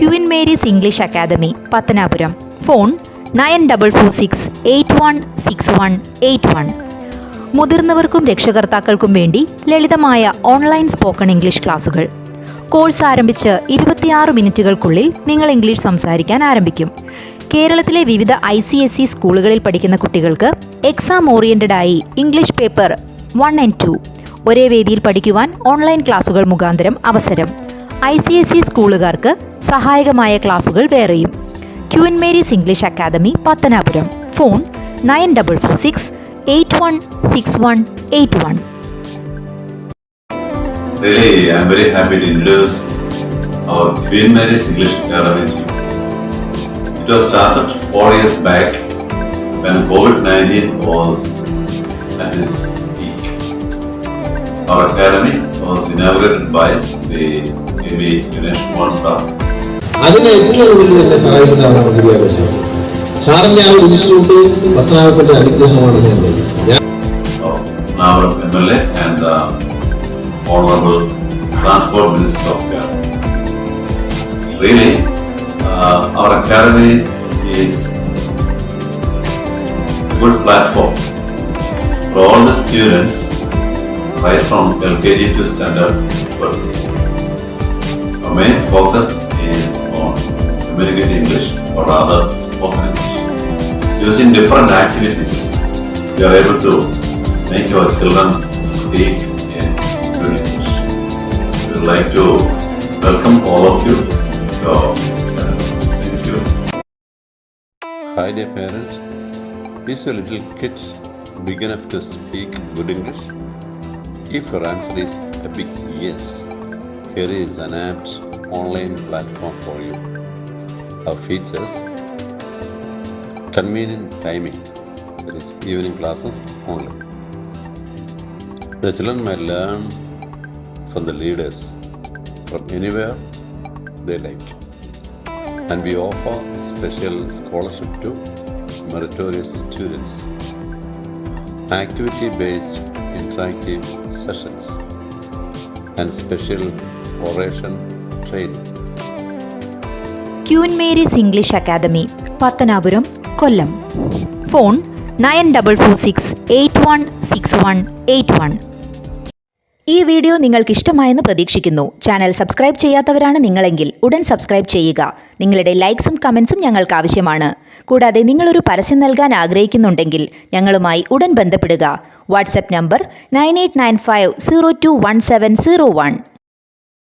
Queen Mary's English Academy Pathanapuram. Phone nine double four six eight one six one eight one. മുതിർന്നവർക്കും രക്ഷകർത്താക്കൾക്കും വേണ്ടി ലളിതമായ online spoken English ക്ലാസുകൾ. Course ആരംഭിച്ച് ഇരുപത്തിയാറ് മിനിറ്റുകൾക്കുള്ളിൽ നിങ്ങൾ ഇംഗ്ലീഷ് സംസാരിക്കാൻ ആരംഭിക്കും. കേരളത്തിലെ വിവിധ ഐ സി എസ് ഇ സ്കൂളുകളിൽ പഠിക്കുന്ന കുട്ടികൾക്ക് എക്സാം ഓറിയന്റഡ് ആയി English paper one and two. ഒരേ വേദിയിൽ പഠിക്കുവാൻ ഓൺലൈൻ ക്ലാസുകൾ മുഖാന്തരം അവസരം. ഐ സി എസ് ഇ സ്കൂളുകാർക്ക് സഹായകമായ ക്ലാസുകൾ വേറെയും Queen Mary's English Academy Pathanapuram phone nine double four six eight one six one eight one Really, I'm very happy to introduce our Queen Mary's English Academy. It was started four years back when COVID-19 was at its peak. Our academy was inaugurated by the അതിന് ഏറ്റവും കൂടുതൽ എന്നെ സഹായിക്കുന്നതാണ് വിദ്യാഭ്യാസം സാറിന്റെ ആ ഒരു institute പത്തനാപത്തിന്റെ അനുഗ്രഹമാണെന്ന് ഞാൻ Minister of Kerala. Uh, our academy is a good platform for all the students right from LKG to standard 12. Our main focus is on communicating English or rather spoken English. Using different activities, we are able to make our children speak in good English. We would like to welcome all of you. Uh, thank you. Hi dear parents, is your little kid big enough to speak good English? If your answer is a big yes, here is an apt online platform for you. Our features convenient timing, that is evening classes only. The children may learn from the leaders from anywhere they like and we offer special scholarship to meritorious students. Activity-based interactive sessions and special oration training. Queen Mary's English Academy Pathanapuram Kollam phone nine double four six eight one six one eight one ഈ video നിങ്ങൾക്ക് ഇഷ്ടമായെന്ന് പ്രതീക്ഷിക്കുന്നു. Channel subscribe ചെയ്യാത്തവരാണ് നിങ്ങളെങ്കിൽ ഉടൻ subscribe ചെയ്യുക. നിങ്ങളുടെ ലൈക്സും കമൻസും ഞങ്ങൾക്ക് ആവശ്യമാണ്. കൂടാതെ നിങ്ങളൊരു പരസ്യം നൽകാൻ ആഗ്രഹിക്കുന്നുണ്ടെങ്കിൽ ഞങ്ങളുമായി ഉടൻ ബന്ധപ്പെടുക. WhatsApp number nine eight nine five zero two one seven zero one